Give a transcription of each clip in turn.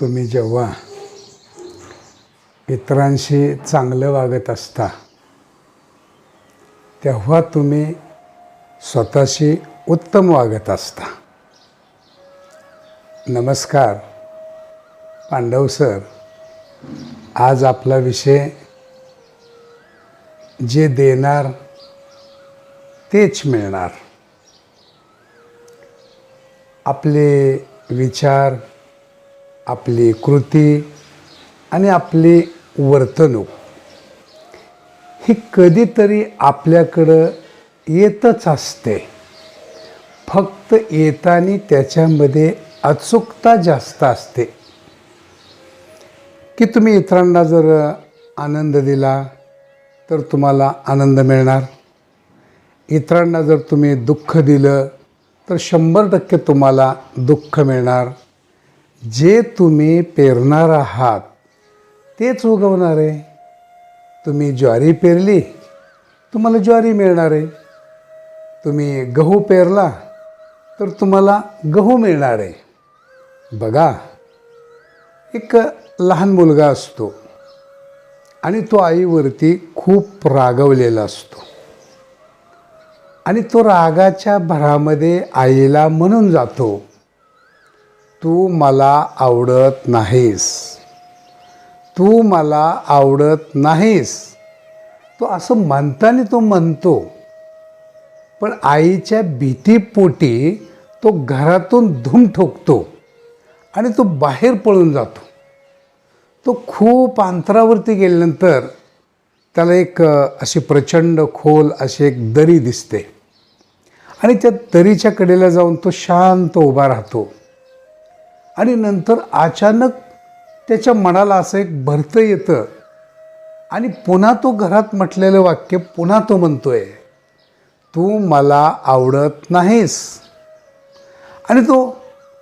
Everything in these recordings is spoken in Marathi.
तुम्ही जेव्हा इतरांशी चांगलं वागत असता तेव्हा तुम्ही स्वतःशी उत्तम वागत असता. नमस्कार पांडव सर. आज आपला विषय जे देणार तेच मिळणार. आपले विचार आपली कृती आणि आपली वर्तणूक. ही कधीतरी आपल्याकडं येतच असते. फक्त येताना त्याच्यामध्ये अचूकता जास्त असते. की तुम्ही इतरांना जर आनंद दिला तर तुम्हाला आनंद मिळणार. इतरांना जर तुम्ही दुःख दिलं तर शंभर टक्के तुम्हाला दुःख मिळणार. जे तुम्ही पेरणार आहात तेच उगवणार आहे. तुम्ही ज्वारी पेरली तुम्हाला ज्वारी मिळणार आहे. तुम्ही गहू पेरला तर तुम्हाला गहू मिळणार आहे. बघा एक लहान मुलगा असतो आणि तो आईवरती खूप रागवलेला असतो. आणि तो रागाच्या भरामध्ये आईला म्हणून जातो तू मला आवडत नाहीस. तू मला आवडत नाहीस. तो असं म्हणताना तो म्हणतो. पण आईच्या भीतीपोटी तो घरातून धूम ठोकतो आणि तो बाहेर पळून जातो. तो खूप अंतरावरती गेल्यानंतर त्याला एक अशी प्रचंड खोल अशी एक दरी दिसते. आणि त्या दरीच्या कडेला जाऊन तो शांत उभा राहतो. आणि नंतर अचानक त्याच्या मनाला असं एक भरतं येतं. आणि पुन्हा तो घरात म्हटलेलं वाक्य पुन्हा तो म्हणतो आहे तू मला आवडत नाहीस. आणि तो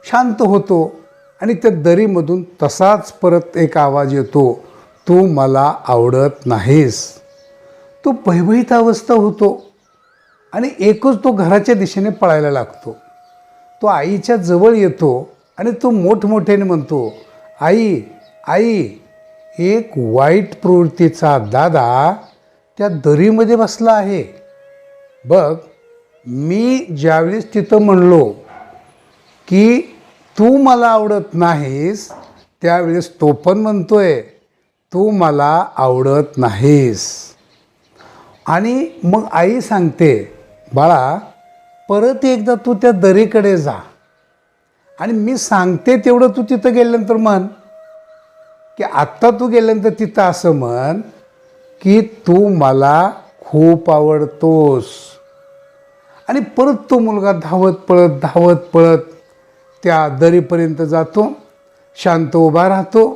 शांत होतो आणि त्या दरीमधून तसाच परत एक आवाज येतो तू मला आवडत नाहीस. तो भयभीत अवस्था होतो आणि एकच तो घराच्या दिशेने पळायला लागतो. तो आईच्या जवळ येतो आणि तो मोठमोठ्याने म्हणतो आई आई एक वाईट प्रवृत्तीचा दादा त्या दरीमध्ये बसला आहे. बघ मी ज्यावेळेस तिथं म्हणलो की तू मला आवडत नाहीस त्यावेळेस तो पण म्हणतो आहे तू मला आवडत नाहीस. आणि मग आई सांगते बाळा परत एकदा तू त्या दरीकडे जा. आणि मी सांगते तेवढं तू तिथं गेल्यानंतर म्हण की आत्ता तू गेल्यानंतर तिथं असं म्हण की तू मला खूप आवडतोस. आणि परत तो मुलगा धावत पळत धावत पळत त्या दरीपर्यंत जातो शांत उभा राहतो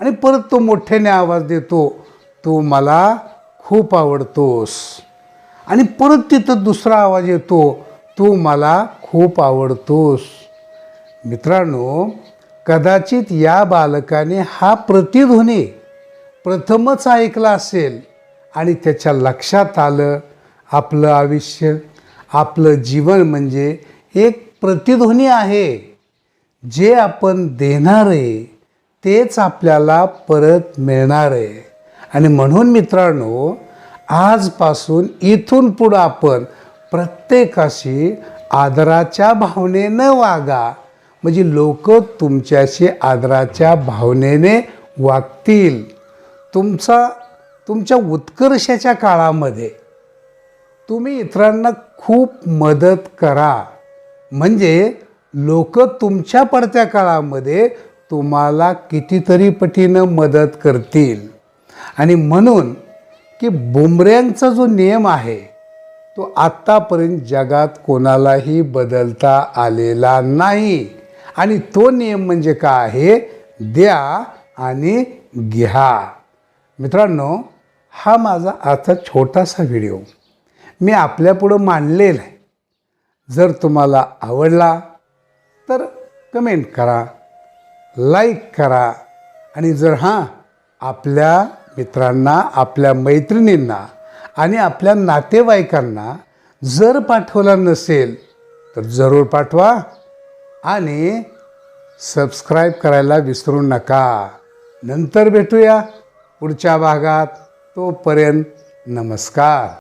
आणि परत तो मोठ्याने आवाज देतो तू मला खूप आवडतोस. आणि परत तिथं दुसरा आवाज येतो तू मला खूप आवडतोस. मित्रांनो कदाचित या बालकाने हा प्रतिध्वनी प्रथमच ऐकला असेल आणि त्याच्या लक्षात आलं आपलं आयुष्य आपलं जीवन म्हणजे एक प्रतिध्वनी आहे. जे आपण देणार आहे तेच आपल्याला परत मिळणार आहे. आणि म्हणून मित्रांनो आजपासून इथून पुढं आपण प्रत्येकाशी आदराच्या भावनेनं वागा. म्हणजे लोक तुमच्याशी आदराच्या भावनेने वागतील. तुमचा तुमच्या उत्कर्षाच्या काळामध्ये तुम्ही इतरांना खूप मदत करा. म्हणजे लोक तुमच्या पडत्या काळामध्ये तुम्हाला कितीतरी पटीनं मदत करतील. आणि म्हणून की बुमऱ्यांचा जो नियम आहे तो आत्तापर्यंत जगात कोणालाही बदलता आलेला नाही. आणि तो नियम म्हणजे काय आहे? द्या आणि घ्या. मित्रांनो हा माझा आता छोटासा व्हिडिओ. मी आपल्यापुढं मांडलेला आहे. जर तुम्हाला आवडला तर कमेंट करा लाईक करा आणि जर हां आपल्या मित्रांना आपल्या मैत्रिणींना आणि आपल्या नातेवाईकांना जर पाठवला नसेल तर जरूर पाठवा. आणि सबस्क्राईब करायला विसरू नका. नंतर भेटूया पुढच्या भागात. तोपर्यंत नमस्कार.